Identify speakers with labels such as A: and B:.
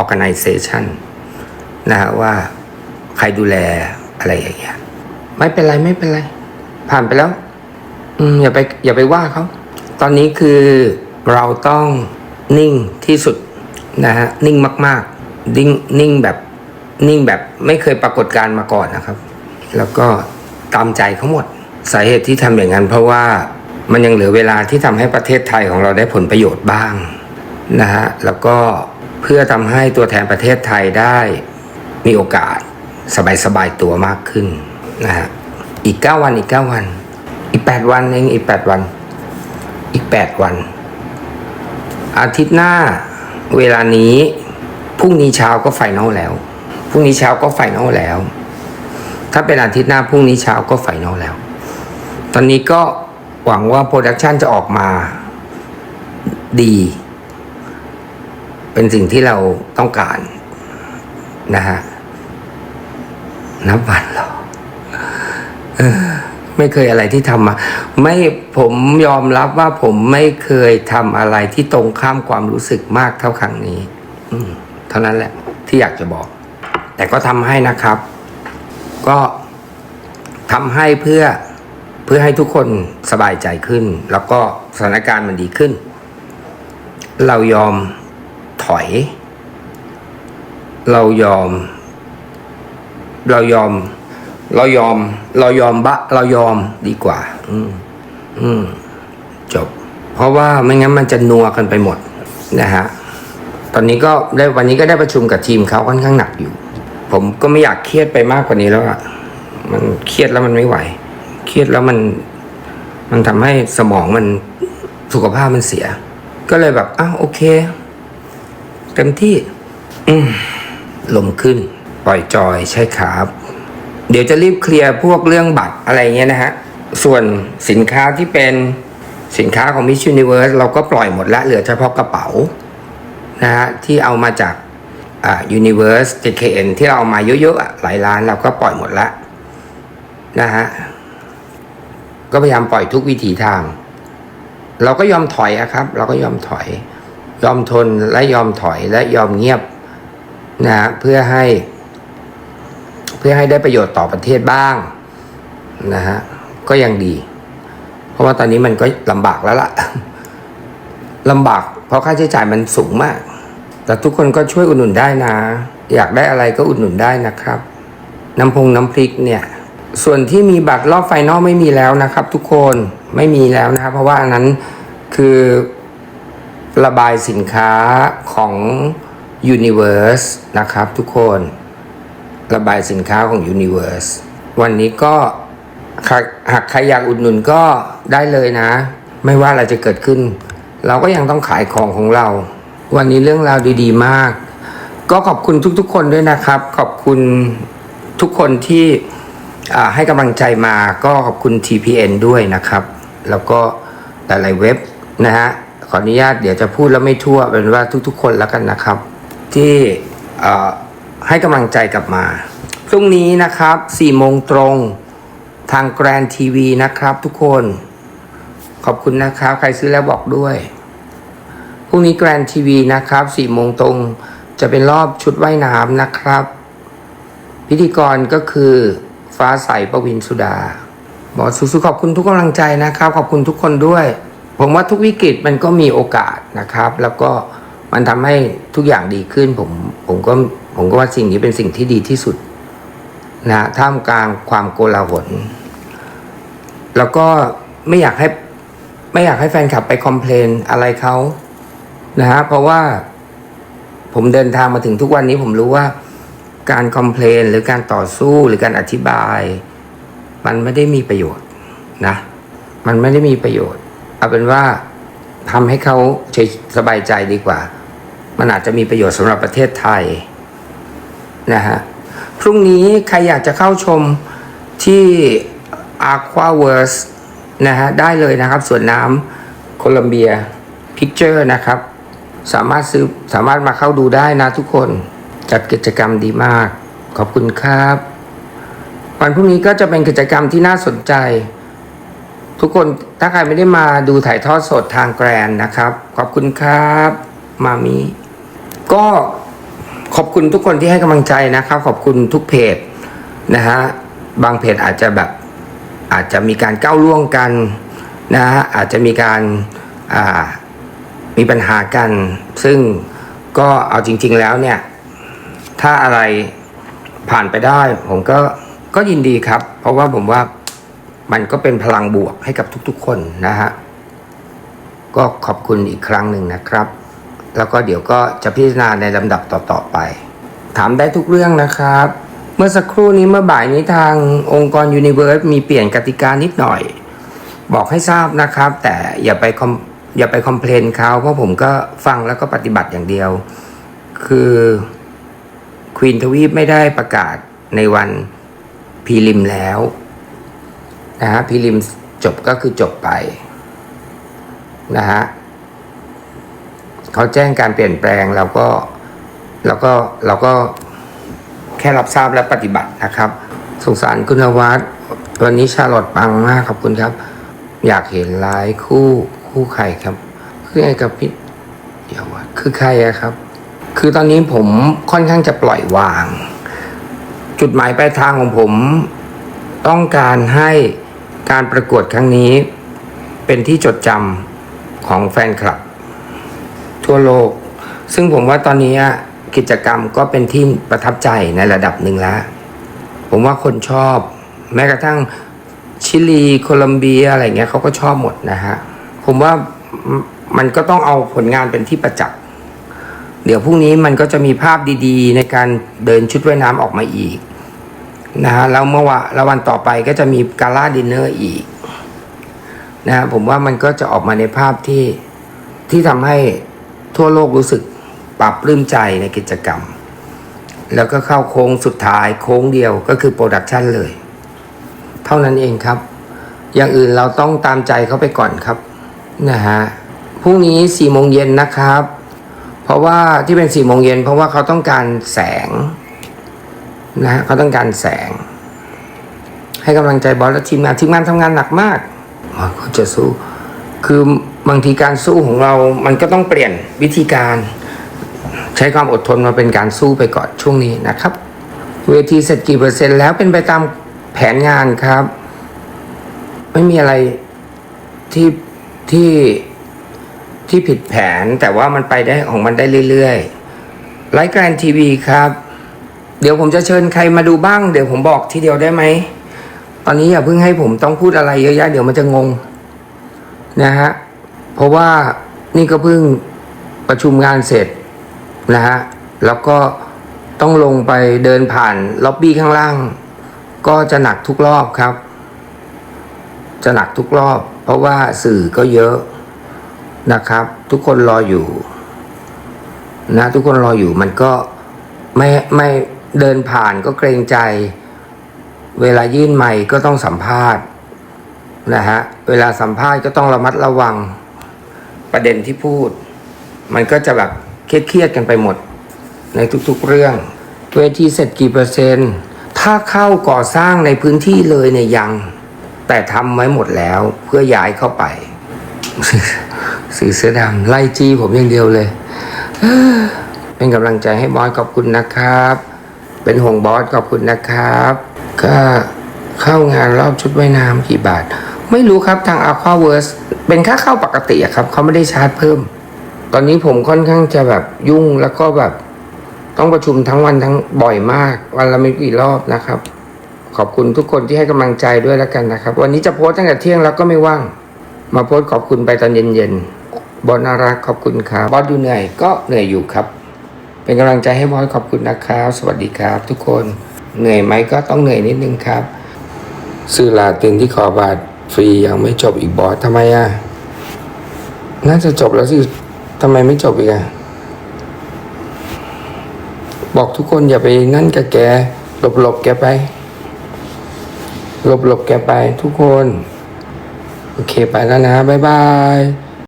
A: organization นะฮะว่าใครดูแลอะไรอย่างเงี้ยไม่เป็นไรไม่เป็นไร ผ่านไปแล้ว อืมอย่าไปอย่าไปว่าเขาตอนนี้คือเราต้องนิ่งที่สุดนะฮะนิ่งมากๆนิ่งนิ่งแบบนิ่งแบบไม่เคยปรากฏการมาก่อนนะครับ แล้วก็ตามใจเขาหมดสาเหตุที่ทำอย่างนั้นเพราะว่ามันยังเหลือเวลาที่ทำให้ประเทศไทยของเราได้ผลประโยชน์บ้างนะฮะแล้วก็ เพื่อทำให้ตัวแทนประเทศไทยได้มีโอกาสสบายๆตัวมากขึ้นนะฮะอีก 9 วันอีก 9 วัน อีก 8 วันเองอีก 8 วัน อีก 8 วัน อาทิตย์หน้าเวลานี้พรุ่งนี้เช้าก็ไฟนอลแล้วพรุ่งนี้เช้าก็ไฟนอลแล้ว ถ้าเป็นอาทิตย์หน้าพรุ่งนี้เช้าก็ไฟนอลแล้ว ตอนนี้ก็หวังว่าโปรดักชันจะออกมาดี เป็นสิ่งที่เราต้องการนะฮะนับวันหรอไม่เคยอะไรที่ทำมา ไม่ผมยอมรับว่าผมไม่เคยทำอะไรที่ตรงข้ามความรู้สึกมากเท่าครั้งนี้เท่านั้นแหละ ที่อยากจะบอก แต่ก็ทำให้นะครับ ก็ทำให้เพื่อเพื่อให้ทุกคนสบายใจขึ้น แล้วก็สถานการณ์มันดีขึ้น เรายอม ถอย เรายอม เรายอม เรายอม เรายอมบะ เรายอมดีกว่า อืมอืมจบ เพราะว่าไม่งั้นมันจะนัวกันไปหมดนะฮะตอนนี้ก็ได้วันนี้ก็ได้ประชุมกับทีมเขาค่อนข้างหนักอยู่ ผมก็ไม่อยากเครียดไปมากกว่านี้แล้วอะมันเครียดแล้วมันไม่ไหว เครียดแล้วมันมันทำให้สมองมันสุขภาพมันเสีย ก็เลยแบบอ้าวโอเค เต็มที่ อืมลมขึ้น ปล่อยจอยใช่ครับ เดี๋ยวจะรีบเคลียร์พวกเรื่องบัตรอะไรเงี้ยนะฮะ ส่วนสินค้าที่เป็นสินค้าของ Miss Universe เราก็ปล่อยหมดละเหลือเฉพาะกระเป๋านะฮะที่เอามาจากอ่า Universe JKN ที่เราเอามาเยอะๆหลายล้านเราก็ปล่อยหมดละนะฮะก็พยายามปล่อยทุกวิถีทาง เราก็ยอมถอยอะครับ เราก็ยอมถอย ยอมทนและยอมถอยและยอมเงียบนะฮะเพื่อให้ เพื่อให้ได้ประโยชน์ต่อประเทศบ้างนะฮะก็ยังดี เพราะว่าตอนนี้มันก็ลำบากแล้วล่ะลำบาก เพราะค่าใช้จ่ายมันสูงมาก แต่ทุกคนก็ช่วยอุดหนุนได้นะ อยากได้อะไรก็อุดหนุนได้นะครับ น้ำพงน้ำพริกเนี่ย ส่วนที่มีบัตรรอบไฟนอลไม่มีแล้วนะครับ ทุกคนไม่มีแล้วนะครับ เพราะว่าอันนั้นคือ ระบายสินค้าของ Universe นะครับทุกคนระบายสินค้าของ Universe วันนี้ก็หากใครอยากอุดหนุนก็ได้เลยนะ ไม่ว่าอะไรจะเกิดขึ้น เราก็ยังต้องขายของของเรา วันนี้เรื่องราวดีๆ มาก ก็ขอบคุณทุกๆ คนด้วยนะครับ ขอบคุณทุกคนที่ให้กำลังใจมาก็ขอบคุณ TPN ด้วยนะครับ แล้วก็หลายๆเว็บนะฮะ ขออนุญาตเดี๋ยวจะพูดแล้วไม่ทั่วเป็นว่าทุกๆ คนแล้วกันนะครับ ที่ให้กำลังใจกลับมาพรุ่งนี้นะครับ4โมงตรงทางแกรนทีวีนะครับทุกคน ขอบคุณนะครับ ใครซื้อแล้วบอกด้วยพรุ่งนี้แกรนทีวีนะครับ4โมงตรงจะเป็นรอบชุดว่ายน้ำนะครับ พิธีกรก็คือฟ้าใสประวินสุดา บอกสุดๆขอบคุณทุกกำลังใจนะครับ ขอบคุณทุกคนด้วย ผมว่าทุกวิกฤตมันก็มีโอกาสนะครับ แล้วก็มันทำให้ทุกอย่างดีขึ้น ผมผมก็ผมก็ว่าสิ่งนี้เป็นสิ่งที่ดีที่สุดนะท่ามกลางความโกลาหล แล้วก็ไม่อยากให้ไม่อยากให้แฟนคลับไปคอมเพลนอะไรเขานะฮะเพราะว่าผมเดินทางมาถึงทุกวันนี้ผมรู้ว่าการคอมเพลนหรือการต่อสู้หรือการอธิบาย มันไม่ได้มีประโยชน์นะ มันไม่ได้มีประโยชน์ เอาเป็นว่าทำให้เขาเฉยสบายใจดีกว่า มันอาจจะมีประโยชน์สำหรับประเทศไทยนะฮะพรุ่งนี้ใครอยากจะเข้าชมที่ Aquaverse นะฮะได้เลยนะครับสวนน้ำโคลัมเบียพิกเจอร์นะครับ สามารถซื้อสามารถมาเข้าดูได้นะทุกคนจัดกิจกรรมดีมาก ขอบคุณครับ วันพรุ่งนี้ก็จะเป็นกิจกรรมที่น่าสนใจ ทุกคนถ้าใครไม่ได้มาดูถ่ายทอดสดทางแกรนนะครับ ขอบคุณครับมามีก็ขอบคุณทุกคนที่ให้กำลังใจนะครับ ขอบคุณทุกเพจนะฮะบางเพจอาจจะแบบอาจจะมีการก้าวล่วงกันนะฮะอาจจะมีการอ่ามีปัญหากัน ซึ่งก็เอาจริง ๆแล้วเนี่ย ถ้าอะไรผ่านไปได้ ผมก็ก็ยินดีครับ เพราะว่าผมว่า มันก็เป็นพลังบวกให้กับทุกๆคนนะฮะก็ขอบคุณอีกครั้งหนึ่งนะครับ แล้วก็เดี๋ยวก็จะพิจารณาในลำดับต่อๆไป ถามได้ทุกเรื่องนะครับ เมื่อสักครู่นี้เมื่อบ่ายนี้ทางองค์กร Universe มีเปลี่ยนกติกานิดหน่อย บอกให้ทราบนะครับ แต่อย่าไปคอมอย่าไปคอมเพลนเขาเพราะผมก็ฟังแล้วก็ปฏิบัติอย่างเดียว คือควีนทวีปไม่ได้ประกาศในวันพีริมแล้ว นะฮะพีริมจบก็คือจบไปนะฮะเขาแจ้งการเปลี่ยนแปลงเราก็เราก็เราก็แค่รับทราบและปฏิบัตินะครับสงสารคุณวัดวันนี้ชาลอตปังมากขอบคุณครับ อยากเห็นลฟ์คู่คู่ใครครับคือไงกับพี่เดี๋ยวว่าคือใครอะครับ คือตอนนี้ผมค่อนข้างจะปล่อยวาง จุดหมายปลายทางของผม ต้องการให้ การประกวดครั้งนี้เป็นที่จดจำของแฟนคลับ ทั่วโลก ซึ่งผมว่าตอนนี้กิจกรรมก็เป็นที่ประทับใจในระดับหนึ่งแล้ว ผมว่าคนชอบ แม้กระทั่งชิลี โคลัมเบียอะไรเงี้ยเขาก็ชอบหมดนะฮะ ผมว่ามันมันก็ต้องเอาผลงานเป็นที่ประจักษ์ เดี๋ยวพรุ่งนี้มันก็จะมีภาพดีๆ ในการเดินชุดว่ายน้ำออกมาอีก นะฮะแล้วเมื่อวานแล้ววันต่อไปก็จะมีกาล่าดินเนอร์อีกนะฮะผมว่ามันก็จะออกมาในภาพที่ที่ทำให้ทั่วโลกรู้สึกปรับปลื้มใจในกิจกรรม แล้วก็เข้าโค้งสุดท้ายโค้งเดียวก็คือโปรดักชันเลย เท่านั้นเองครับ อย่างอื่นเราต้องตามใจเขาไปก่อนครับนะฮะพรุ่งนี้สี่โมงเย็นนะครับ เพราะว่าที่เป็นสี่โมงเย็นเพราะว่าเขาต้องการแสง นะฮะเขาต้องการแสง ให้กำลังใจบอสและทีมงานทีมงานทำงานหนักมากมันก็จะสู้ คือบางทีการสู้ของเรา มันก็ต้องเปลี่ยนวิธีการ ใช้ความอดทนมาเป็นการสู้ไปก่อนช่วงนี้นะครับ เวทีเสร็จกี่เปอร์เซ็นต์แล้วเป็นไปตามแผนงานครับ ไม่มีอะไรที่ที่ที่ผิดแผนแต่ว่ามันไปได้ของมันได้เรื่อยๆไลฟ์แกรนทีวีครับ เดี๋ยวผมจะเชิญใครมาดูบ้าง เดี๋ยวผมบอกทีเดียวได้ไหม ตอนนี้อย่าเพิ่งให้ผมต้องพูดอะไรเยอะแยะเดี๋ยวมันจะงง นะฮะ เพราะว่านี่ก็เพิ่งประชุมงานเสร็จนะฮะ แล้วก็ต้องลงไปเดินผ่านล็อบบี้ข้างล่าง ก็จะหนักทุกรอบครับ จะหนักทุกรอบ เพราะว่าสื่อก็เยอะนะครับ ทุกคนรออยู่ นะ ทุกคนรออยู่มันก็ไม่ไม่ เดินผ่านก็เกรงใจ เวลายื่นไมค์ก็ต้องสัมภาษณ์นะฮะเวลาสัมภาษณ์ก็ต้องระมัดระวังประเด็นที่พูด มันก็จะแบบเครียดๆกันไปหมด ในทุกๆเรื่อง เวทีเสร็จกี่เปอร์เซ็นต์ ถ้าเข้าก่อสร้างในพื้นที่เลยเนี่ยยัง แต่ทำไว้หมดแล้วเพื่อย้ายเข้าไปสีเสื้อดำไล่จี้ผมอย่างเดียวเลย เป็นกำลังใจให้บอสขอบคุณนะครับ เป็นห่วงบอสขอบคุณนะครับก็เข้างานรอบชุดว่ายน้ำกี่บาท ไม่รู้ครับทาง Aquaverse เป็นค่าเข้าปกติอะครับเขาไม่ได้ชาร์จเพิ่ม ตอนนี้ผมค่อนข้างจะแบบยุ่งแล้วก็แบบ ต้องประชุมทั้งวันทั้งบ่อยมาก วันละไม่กี่รอบนะครับ ขอบคุณทุกคนที่ให้กำลังใจด้วยแล้วกันนะครับ วันนี้จะโพสตั้งแต่เที่ยงแล้วก็ไม่ว่าง มาโพสต์ขอบคุณไปตอนเย็นๆบอสน่ารักขอบคุณครับบอสดูเหนื่อยก็เหนื่อยอยู่ครับ เป็นกำลังใจให้บอสขอบคุณนะครับ สวัสดีครับ ทุกคนเหนื่อยไหมก็ต้องเหนื่อยนิดนึงครับซื้อลาตินที่ขอบาทฟรียังไม่จบอีกบอสทำไมอะน่าจะจบแล้วสิทำไมไม่จบอีกอะบอกทุกคนอย่าไปนั่นกับแกหลบหลบๆแกไปหลบหลบๆแกไปทุกคน โอเคไปแล้วนะ บ๊ายบาย